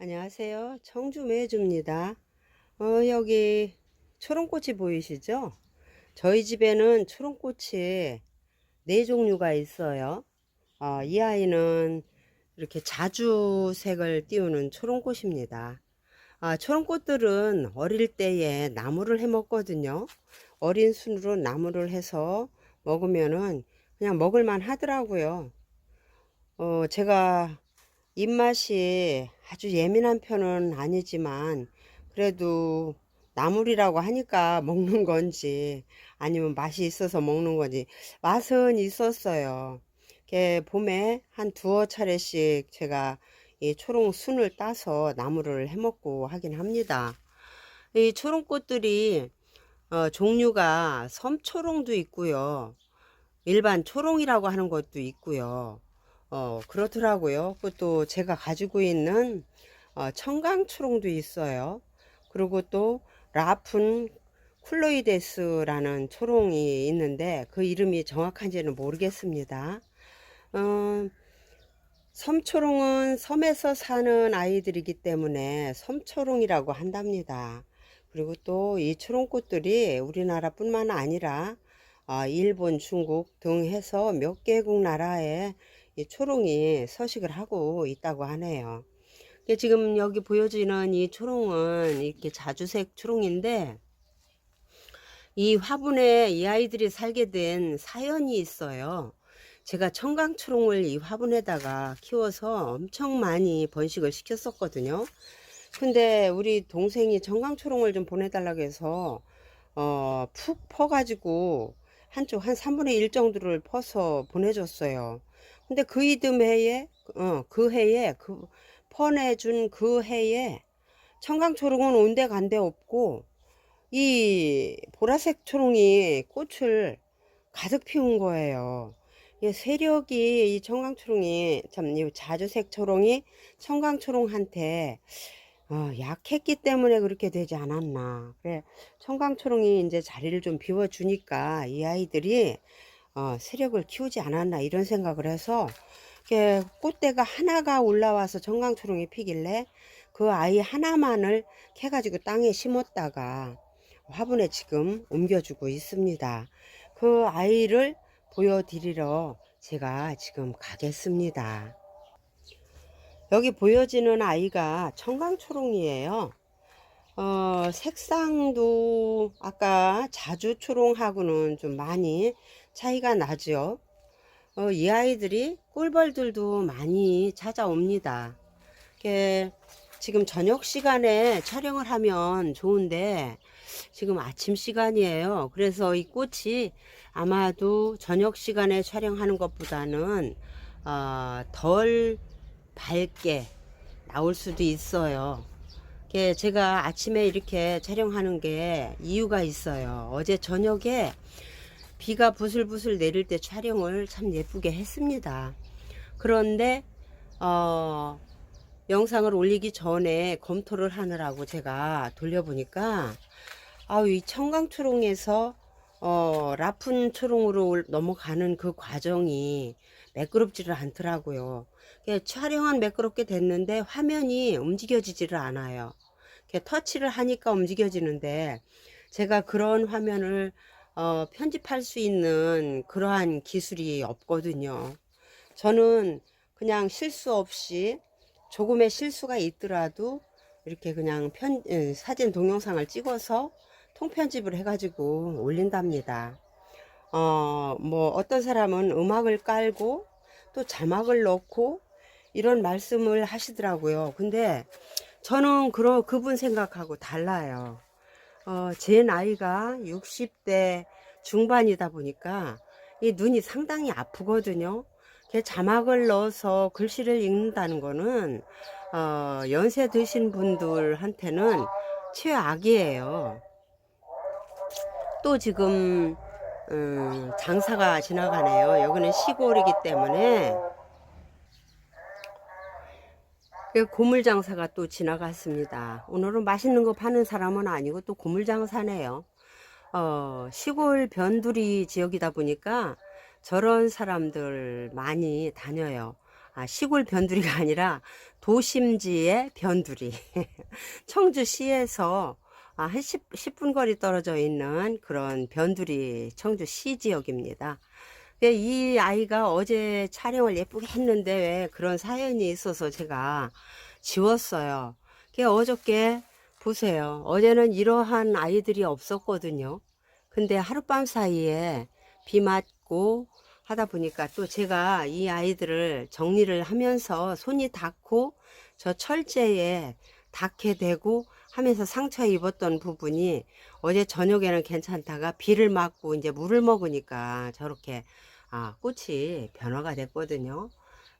안녕하세요. 청주 매주입니다. 어, 여기 초롱꽃이 보이시죠? 저희 집에는 초롱꽃이 네 종류가 있어요. 어, 이 아이는 이렇게 자주색을 띄우는 초롱꽃입니다. 아, 초롱꽃들은 어릴 때에 나무를 해 먹거든요. 어린 순으로 나무를 해서 먹으면은 그냥 먹을만 하더라고요. 어, 제가 입맛이 아주 예민한 편은 아니지만 그래도 나물이라고 하니까 먹는 건지 아니면 맛이 있어서 먹는 건지 맛은 있었어요. 봄에 한 두어 차례씩 제가 이 초롱 순을 따서 나물을 해 먹고 하긴 합니다. 이 초롱꽃들이 어, 종류가 섬초롱도 있고요. 일반 초롱이라고 하는 것도 있고요. 어, 그렇더라고요. 그것도 제가 가지고 있는 어, 청강초롱도 있어요. 그리고 또 라푼 쿨로이데스라는 초롱이 있는데 그 이름이 정확한지는 모르겠습니다. 어, 섬초롱은 섬에서 사는 아이들이기 때문에 섬초롱이라고 한답니다. 그리고 또 이 초롱꽃들이 우리나라뿐만 아니라 어, 일본, 중국 등 해서 몇 개국 나라에 이 초롱이 서식을 하고 있다고 하네요. 지금 여기 보여지는 이 초롱은 이렇게 자주색 초롱인데 이 화분에 이 아이들이 살게 된 사연이 있어요. 제가 청강초롱을 이 화분에다가 키워서 엄청 많이 번식을 시켰었거든요. 근데 우리 동생이 청강초롱을 좀 보내달라고 해서 어, 푹 퍼가지고 한쪽 한 3분의 1 정도를 퍼서 보내줬어요. 근데 그 이듬 해에 어, 그 해에 그 퍼내준 그 해에 청강초롱은 온데 간데 없고 이 보라색 초롱이 꽃을 가득 피운 거예요. 이 세력이 이 청강초롱이 참 이 자주색 초롱이 청강초롱한테 어, 약했기 때문에 그렇게 되지 않았나. 그래 청강초롱이 이제 자리를 좀 비워주니까 이 아이들이 어, 세력을 키우지 않았나 이런 생각을 해서 꽃대가 하나가 올라와서 청강초롱이 피길래 그 아이 하나만을 캐가지고 땅에 심었다가 화분에 지금 옮겨주고 있습니다. 그 아이를 보여드리러 제가 지금 가겠습니다. 여기 보여지는 아이가 청강초롱이에요. 어, 색상도 아까 자주초롱하고는 좀 많이 차이가 나죠. 어, 이 아이들이 꿀벌들도 많이 찾아옵니다. 이게 지금 저녁 시간에 촬영을 하면 좋은데 지금 아침 시간이에요. 그래서 이 꽃이 아마도 저녁 시간에 촬영하는 것보다는 어, 덜 밝게 나올 수도 있어요. 제가 아침에 이렇게 촬영하는 게 이유가 있어요. 어제 저녁에 비가 부슬부슬 내릴 때 촬영을 참 예쁘게 했습니다. 그런데 어, 영상을 올리기 전에 검토를 하느라고 제가 돌려보니까 아우 이 청강초롱에서 어, 라푼 초롱으로 넘어가는 그 과정이 매끄럽지를 않더라고요. 촬영은 매끄럽게 됐는데 화면이 움직여지지를 않아요. 터치를 하니까 움직여지는데 제가 그런 화면을 어, 편집할 수 있는 그러한 기술이 없거든요. 저는 그냥 실수 없이 조금의 실수가 있더라도 이렇게 그냥 편, 예, 사진 동영상을 찍어서 통편집을 해가지고 올린답니다. 어, 뭐 어떤 사람은 음악을 깔고 또 자막을 넣고 이런 말씀을 하시더라고요. 근데 저는 그런 그분 생각하고 달라요. 어, 제 나이가 60대 중반이다 보니까 이 눈이 상당히 아프거든요. 자막을 넣어서 글씨를 읽는다는 거는 어, 연세 드신 분들한테는 최악이에요. 또 지금 음, 장사가 지나가네요. 여기는 시골이기 때문에 그 고물 장사가 또 지나갔습니다. 오늘은 맛있는 거 파는 사람은 아니고 또 고물 장사네요. 어, 시골 변두리 지역이다 보니까 저런 사람들 많이 다녀요. 아, 시골 변두리가 아니라 도심지의 변두리. 청주시에서 아, 한 10, 10분 거리 떨어져 있는 그런 변두리 청주시 지역입니다. 이 아이가 어제 촬영을 예쁘게 했는데 왜 그런 사연이 있어서 제가 지웠어요. 어저께 보세요. 어제는 이러한 아이들이 없었거든요. 근데 하룻밤 사이에 비 맞고 하다 보니까 또 제가 이 아이들을 정리를 하면서 손이 닿고 저 철제에 닿게 되고 하면서 상처 입었던 부분이 어제 저녁에는 괜찮다가 비를 맞고 이제 물을 먹으니까 저렇게 아, 꽃이 변화가 됐거든요.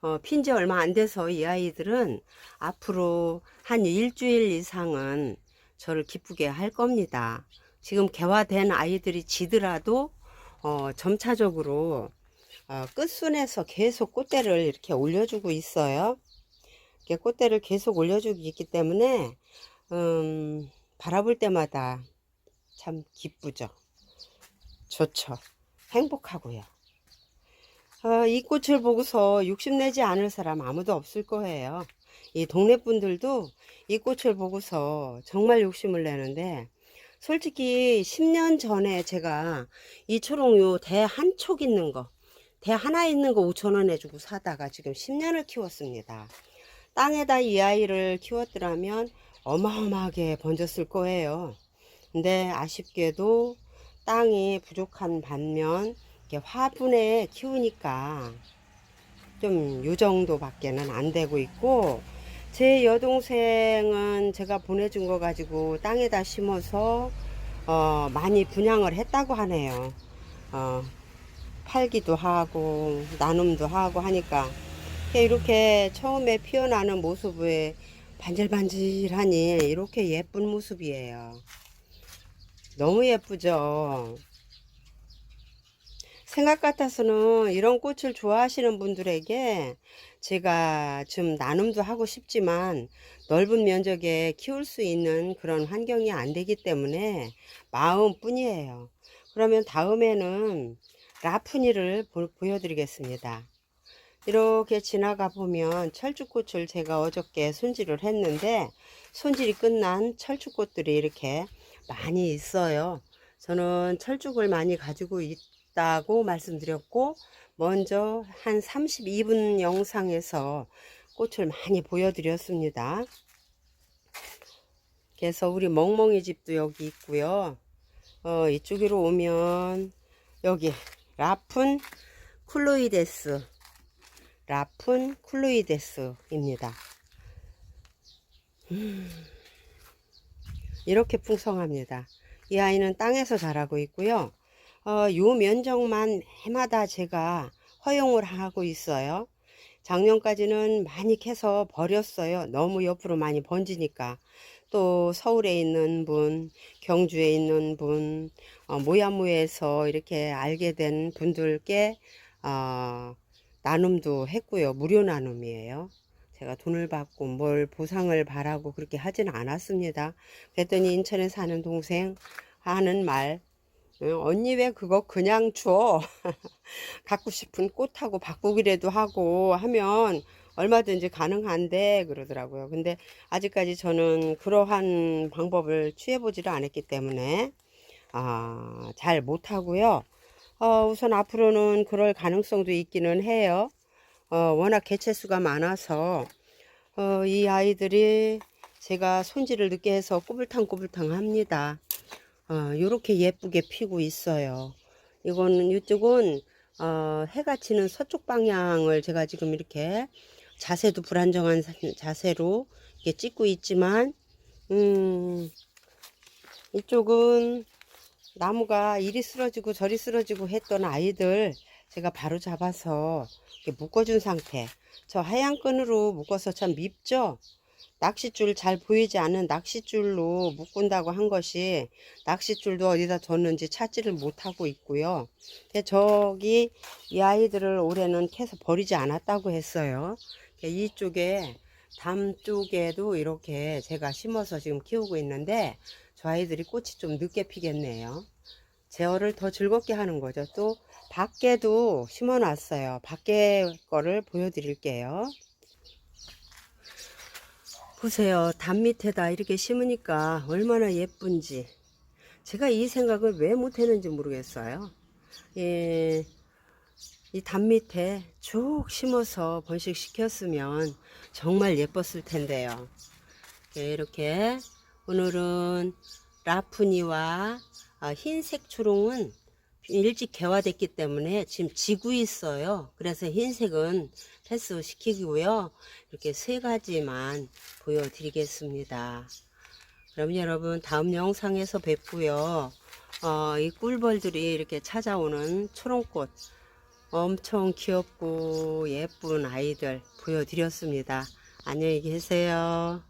어, 핀지 얼마 안 돼서 이 아이들은 앞으로 한 일주일 이상은 저를 기쁘게 할 겁니다. 지금 개화된 아이들이 지더라도 어, 점차적으로 어, 끝순에서 계속 꽃대를 이렇게 올려주고 있어요. 이렇게 꽃대를 계속 올려주고 있기 때문에 음, 바라볼 때마다 참 기쁘죠. 좋죠. 행복하고요. 어, 이 꽃을 보고서 욕심 내지 않을 사람 아무도 없을 거예요. 이 동네 분들도 이 꽃을 보고서 정말 욕심을 내는데 솔직히 10년 전에 제가 이 초롱요 대 한 촉 있는 거, 대 하나 있는 거 5천원 해주고 사다가 지금 10년을 키웠습니다. 땅에다 이 아이를 키웠더라면 어마어마하게 번졌을 거예요. 근데 아쉽게도 땅이 부족한 반면 화분에 키우니까 좀 요 정도 밖에는 안 되고 있고 제 여동생은 제가 보내준 거 가지고 땅에다 심어서 어, 많이 분양을 했다고 하네요. 어, 팔기도 하고 나눔도 하고 하니까 이렇게 처음에 피어나는 모습에 반질반질하니 이렇게 예쁜 모습이에요. 너무 예쁘죠? 생각 같아서는 이런 꽃을 좋아하시는 분들에게 제가 좀 나눔도 하고 싶지만 넓은 면적에 키울 수 있는 그런 환경이 안 되기 때문에 마음뿐이에요. 그러면 다음에는 보, 보여드리겠습니다. 이렇게 지나가 보면 철쭉꽃을 제가 어저께 손질을 했는데 손질이 끝난 철쭉꽃들이 이렇게 많이 있어요. 저는 철쭉을 많이 가지고 있다고 말씀드렸고 먼저 한 32분 영상에서 꽃을 많이 보여드렸습니다. 그래서 우리 멍멍이 집도 여기 있고요. 어, 이쪽으로 오면 여기 라푼 쿨로이데스 라푼 쿨로이데스입니다. 음, 이렇게 풍성합니다. 이 아이는 땅에서 자라고 있고요. 어, 요 면적만 해마다 제가 허용을 하고 있어요. 작년까지는 많이 캐서 버렸어요. 너무 옆으로 많이 번지니까. 또 서울에 있는 분, 경주에 있는 분, 어, 모야모에서 이렇게 알게 된 분들께 어, 나눔도 했고요. 무료 나눔이에요. 제가 돈을 받고 뭘 보상을 바라고 그렇게 하지는 않았습니다. 그랬더니 인천에 사는 동생 하는 말, 응, 언니 왜 그거 그냥 줘? 갖고 싶은 꽃하고 바꾸기라도 하고 하면 얼마든지 가능한데 그러더라고요. 근데 아직까지 저는 그러한 방법을 취해보지를 않았기 때문에 아, 잘 못하고요. 어, 우선 앞으로는 그럴 가능성도 있기는 해요. 어, 워낙 개체수가 많아서 어, 이 아이들이 제가 손질을 늦게 해서 꼬불탕꼬불탕 합니다. 어, 요렇게 예쁘게 피고 있어요. 이거는 이쪽은 어, 해가 지는 서쪽 방향을 제가 지금 이렇게 자세도 불안정한 사- 자세로 이렇게 찍고 있지만 음, 이쪽은 나무가 이리 쓰러지고 저리 쓰러지고 했던 아이들 제가 바로 잡아서 묶어준 상태. 저 하얀 끈으로 묶어서 참 밉죠? 낚싯줄 잘 보이지 않는 낚싯줄로 묶은다고 한 것이 낚싯줄도 어디다 뒀는지 찾지를 못하고 있고요. 저기 이 아이들을 올해는 캐서 버리지 않았다고 했어요. 이쪽에 담 쪽에도 이렇게 제가 심어서 지금 키우고 있는데 저 아이들이 꽃이 좀 늦게 피겠네요. 제어를 더 즐겁게 하는 거죠. 또 밖에도 심어 놨어요. 밖에 거를 보여드릴게요. 보세요. 담 밑에다 이렇게 심으니까 얼마나 예쁜지. 제가 이 생각을 왜 못했는지 모르겠어요. 예, 이 담 밑에 쭉 심어서 번식시켰으면 정말 예뻤을 텐데요. 예, 이렇게 오늘은 라프니와 아, 흰색 초롱은 일찍 개화됐기 때문에 지금 지고 있어요. 그래서 흰색은 패스 시키고요. 이렇게 세 가지만 보여드리겠습니다. 그럼 여러분 다음 영상에서 뵙고요. 어, 이 꿀벌들이 이렇게 찾아오는 초롱꽃 엄청 귀엽고 예쁜 아이들 보여드렸습니다. 안녕히 계세요.